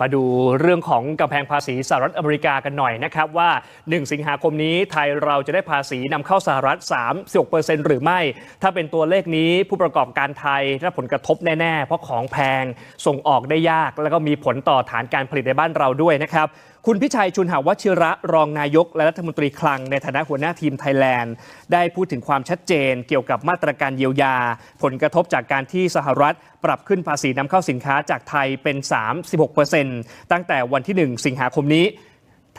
มาดูเรื่องของกำแพงภาษีสหรัฐอเมริกากันหน่อยนะครับว่า 1 สิงหาคมนี้ไทยเราจะได้ภาษีนำเข้าสหรัฐ 36%หรือไม่ ถ้าเป็นตัวเลขนี้ผู้ประกอบการไทยได้ผลกระทบแน่ ๆ เพราะของแพงส่งออกได้ยาก แล้วก็มีผลต่อฐานการผลิตในบ้านเราด้วยนะครับ คุณพิชัยชุนหาวชิระรองนายก และรัฐมนตรีคลังในฐานะหัวหน้าทีมไทยแลนด์ ได้พูดถึงความชัดเจนเกี่ยวกับมาตรการเยียวยา ผลกระทบจากการที่สหรัฐปรับขึ้นภาษีนำเข้าสินค้าจากไทยเป็น 36%ตั้งแต่วันที่ 1 สิงหาคมนี้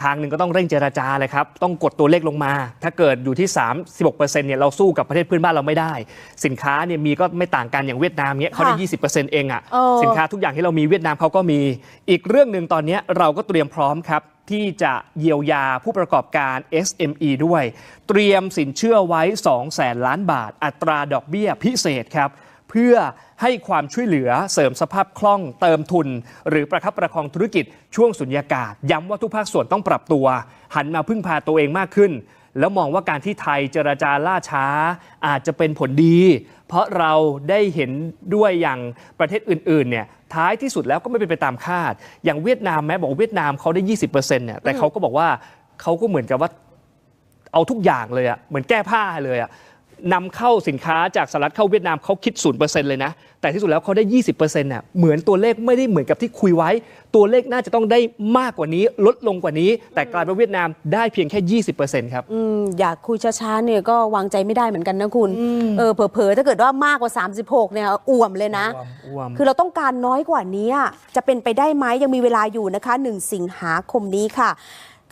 ทางหนึ่งก็ต้องเร่งเจราจาเลยครับ ต้องกดตัวเลขลงมา ถ้าเกิดอยู่ที่ 36%เนี่ยเราสู้กับประเทศเพื่อนบ้านเราไม่ได้ สินค้าเนี่ยมีก็ไม่ต่างกันอย่างเวียดนามเนี่ยเขาได้20%เองอะเออสินค้าทุกอย่างที่เรามีเวียดนามเขาก็มีอีกเรื่องหนึ่งตอนนี้เราก็เตรียมพร้อมครับที่จะเยียวยาผู้ประกอบการ SME ด้วย เตรียมสินเชื่อไว้2แสนล้านบาท อัตราดอกเบี้ยพิเศษครับ เพื่อให้ความช่วยเหลือเสริมสภาพคล่องเติมทุน หรือประคับประคองธุรกิจช่วงสุญญากาศ ย้ำว่าทุกภาคส่วนต้องปรับตัว หันมาพึ่งพาตัวเองมากขึ้น แล้วมองว่าการที่ไทยเจรจาล่าช้า อาจจะเป็นผลดี เพราะเราได้เห็นด้วยอย่างประเทศอื่นๆเนี่ยท้ายที่สุดแล้วก็ไม่เป็นไปตามคาด อย่างเวียดนามแม้บอกเวียดนามเขาได้ 20%เนี่ยแต่เขาก็บอกว่าเขาก็เหมือนกับว่าเอาทุกอย่างเลยอะเหมือนแก้ผ้าเลยอะ นำเข้าสินค้าจากสหรัฐเข้าเวียดนามเขาคิด 0%เลยนะ แต่ที่สุดแล้วเขาได้ 20%น่ะเหมือนตัวเลขไม่ได้เหมือนกับที่คุยไว้ ตัวเลขน่าจะต้องได้มากกว่านี้ ลดลงกว่านี้ แต่กลายเป็นเวียดนามได้เพียงแค่ 20%ครับ อืมอยากคุยช้าๆเนี่ยก็วางใจไม่ได้เหมือนกันนะคุณ เออเผลอๆถ้าเกิดว่ามากกว่า 36 เนี่ยอ่วมเลยนะ อ่วมคือเราต้องการน้อยกว่านี้อะจะเป็นไปได้ไหมยังมีเวลาอยู่นะคะ 1 สิงหาคมนี้ค่ะ